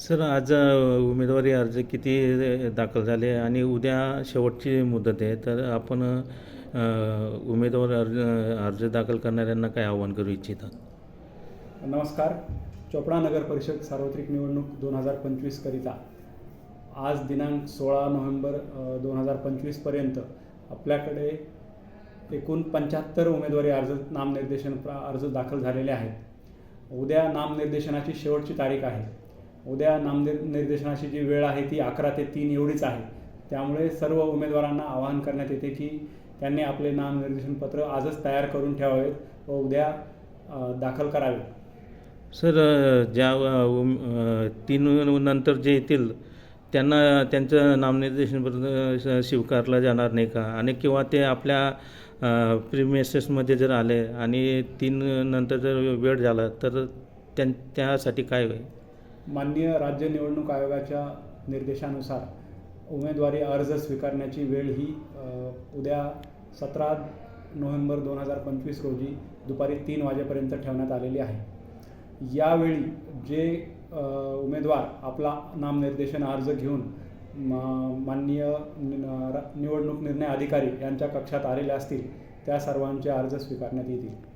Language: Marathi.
सर आज उमेदवारी अर्ज किती दाखल झाले आणि उद्या शेवटची मुदत आहे. तर आपण उमेदवार अर्ज अर्ज दाखल करणाऱ्यांना काय आवाहन करू इच्छितात? नमस्कार. चोपडा नगर परिषद सार्वत्रिक निवडणूक दोन हजार पंचवीसकरिता आज दिनांक सोळा नोव्हेंबर दोन हजार पंचवीसपर्यंत आपल्याकडे एकूण पंच्याहत्तर उमेदवारी अर्ज नामनिर्देशन प्र- अर्ज दाखल झालेले आहेत. उद्या नामनिर्देशनाची शेवटची तारीख आहे. उद्या नामनिर निर्देशनाची जी वेळ आहे ती अकरा ते तीन एवढीच आहे. त्यामुळे सर्व उमेदवारांना आवाहन करण्यात येते की त्यांनी आपले नामनिर्देशनपत्र आजच तयार करून ठेवावेत व उद्या दाखल करावे सर ज्या उम- तीन नंतर जे येतील त्यांना त्यांचं नामनिर्देशन पत्र स्वीकारलं जाणार नाही का? आणि किंवा ते आपल्या प्रिमेसेसमध्ये जर आले आणि तीन नंतर जर वेळ झाला तर त्यां त्यासाठी काय होईल? माननीय राज्य निवडणूक आयोगाच्या निर्देशानुसार उमेदवारी अर्ज स्वीकारण्याची वेळ ही उद्या सतरा नोव्हेंबर दोन हजार पंचवीस रोजी दुपारी तीन वाजेपर्यंत ठेवण्यात आलेली आहे. यावेळी जे उमेदवार आपला नामनिर्देशन अर्ज घेऊन मा- माननीय निवडणूक निर्णय अधिकारी यांच्या कक्षात आलेले असतील त्या सर्वांचे अर्ज स्वीकारण्यात येतील.